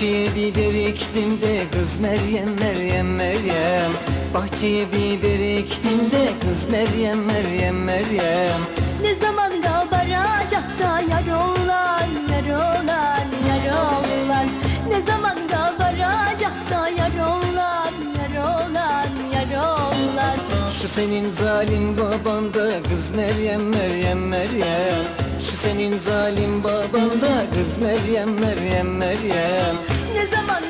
biber ektim de kız Meryem Meryem Meryem. Bahçeye biber ektim de kız Meryem Meryem Meryem. Ne zaman da varacak da yar olan, yar olan, yar olan Ne zaman da varacak da yar olan, yar olan, yar olan Şu senin zalim baban da kız Meryem Meryem Meryem. Şu senin zalim baban da Meryem Meryem Meryem. Ne zaman